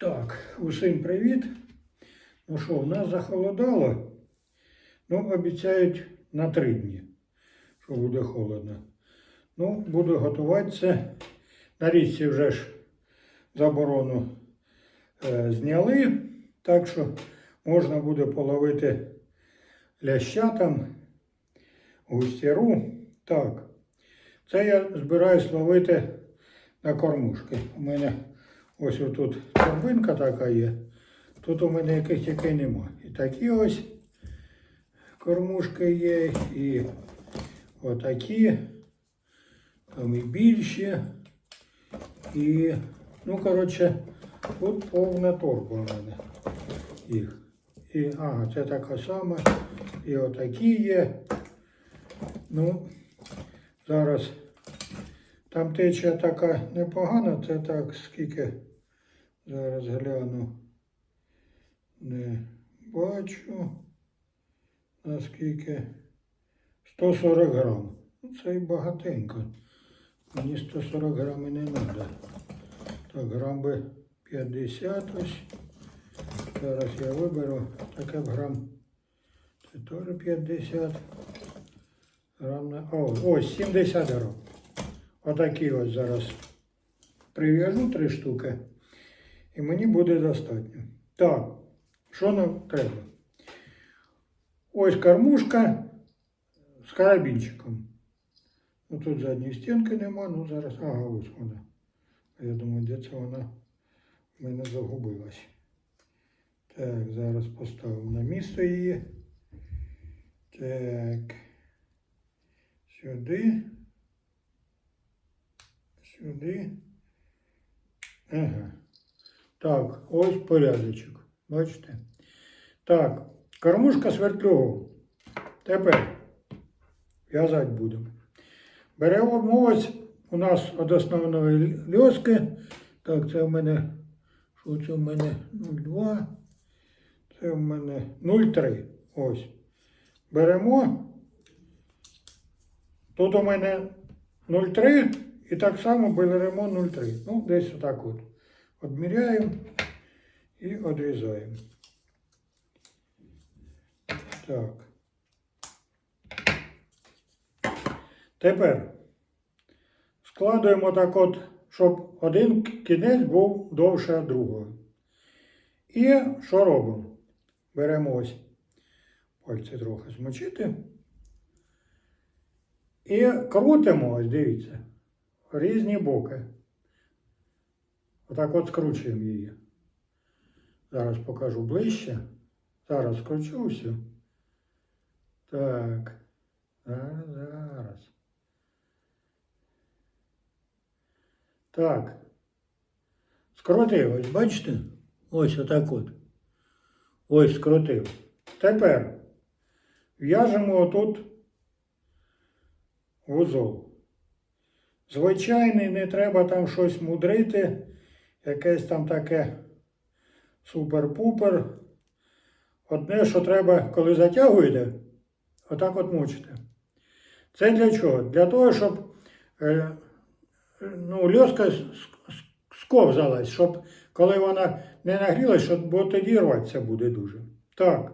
Так, усім привіт. Ну що, у нас захолодало. Ну, обіцяють на три дні, що буде холодно. Ну, буду готуватися. На річці вже ж заборону е, зняли, так що можна буде половити ляща там, густяру. Так, це я збираюсь ловити на кормушки. У мене ось отут торбинка така є. Тут у мене яких тільки нема. І такі ось кормушки є, і отакі, там і більші. І, ну, коротше, тут повна торба у мене їх. І, ага, це така сама. І отакі є. Ну, зараз там течія така непогана, це так скільки. Зараз гляну. Не бачу. Наскільки. 140 грам. Ну, Це і багатенько. Мені 140 грам не треба. Так, грам би 50 ось. Зараз я виберу таке б грам. Це теж 50. Грам на... О, ось 70 грам. Отакі ось зараз прив'яжу три штуки. І мені буде достатньо. Так, що нам треба? Ось кормушка з карабінчиком. Ну тут задньої стінки нема, ну зараз. Ага, ось вона. Я думаю, де це вона в мене загубилась. Так, зараз поставимо на місце її. Так. Сюди. Сюди. Ага. Так, ось порядочок. Бачите? Так, кормушка свердлюгу. Тепер в'язати будемо. Беремо ось у нас від основної льоски. Так, це в мене, що це в мене 0,2. Це в мене 0,3. Ось. Беремо. Тут у мене 0,3 і так само беремо 0,3. Ну, десь отак от. Одміряємо і одрізаємо. Так. Тепер складуємо так от, щоб один кінець був довше другого. І що робимо? Беремо ось пальці трохи змочити. І крутимо, ось дивіться, різні боки. Отак от скручуємо її. Зараз покажу ближче. Зараз скручу всю. Так. Зараз, зараз. Так. Скрутив, ось бачите? Ось отак от. Ось скрутив. Тепер в'яжемо отут вузол. Звичайний, не треба там щось мудрити, якесь там таке супер-пупер. Одне, що треба, коли затягуєте, отак от мучите. Це для чого? Для того, щоб е, ну, льоска сковзалась, щоб коли вона не нагрілась, щоб, бо тоді рватися буде дуже. Так.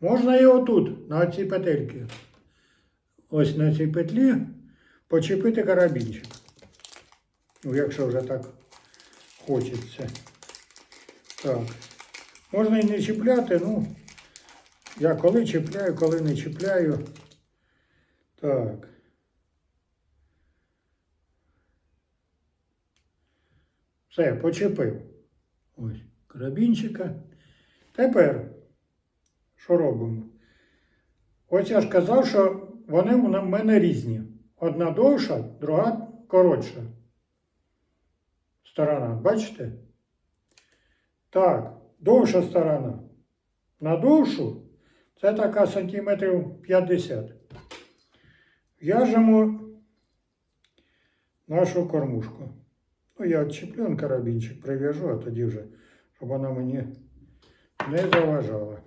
Можна і отут, на цій петельці. Ось на цій петлі почепити карабінчик. Ну, якщо вже так хочеться. Так. Можна і не чіпляти, ну, я коли чіпляю, коли не чіпляю. Так. Все, почепив. Ось, карабінчика. Тепер, що робимо? Ось я ж казав, що вони в мене різні. Одна довша, друга коротша. Сторона, бачите? Так, довша сторона. На довшу це така сантиметрів 50. В'яжемо нашу кормушку. Ну, я відчіплю карабінчик, прив'яжу, а тоді вже, щоб вона мені не заважала.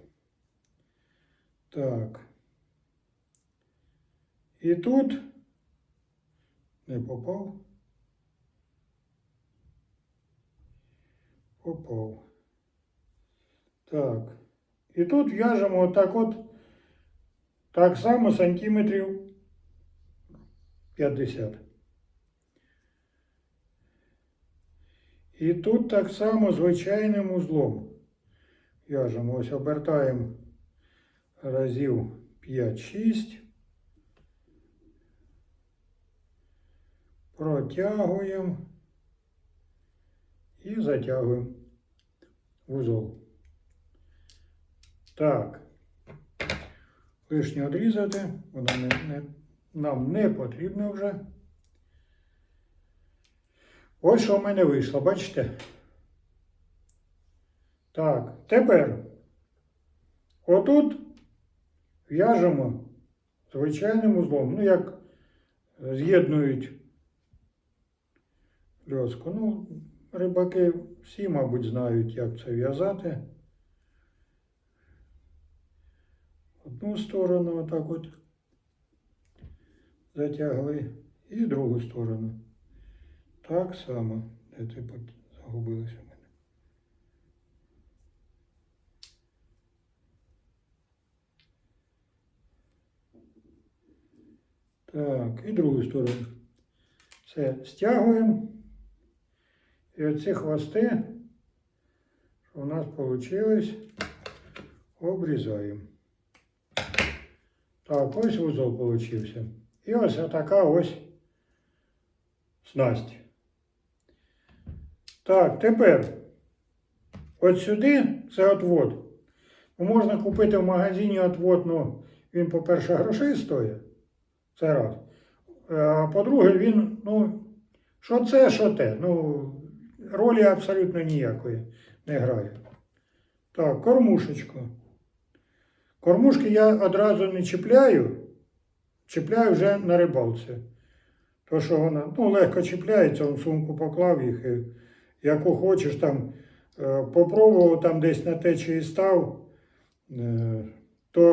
Так. І тут не попав. Попав. Так. І тут в'яжемо отак от так само сантиметрів 50. І тут так само звичайним узлом. В'яжемо, ось обертаємо разів 5-6. Протягуємо і затягуємо вузол. Так. Лишнє відрізати, воно не, не, нам не потрібно вже. Ось що в мене вийшло, бачите? Так, тепер отут в'яжемо звичайним узлом. Ну, як з'єднують льоску. Ну, рибаки всі, мабуть, знають, як це в'язати. Одну сторону отак от затягли і другу сторону. Так само. Де це пот- загубилося в мене. Так, і другу сторону. Все, стягуємо. І оці хвости, у нас вийшло, обрізаємо. Так, ось вузол получився. І ось така ось снасть. Так, тепер от сюди це отвод. Ну, Можна купити в магазині отвод, ну він, по-перше, грошей стоїть. Це раз. А по-друге, він, ну, що це, що те. Ну, ролі абсолютно ніякої не грає. Так, кормушечку. Кормушки я одразу не чіпляю, чіпляю вже на рибалці. То, що вона ну, легко чіпляється, в сумку поклав їх, і яку хочеш там е, попробував там десь на течії став, е,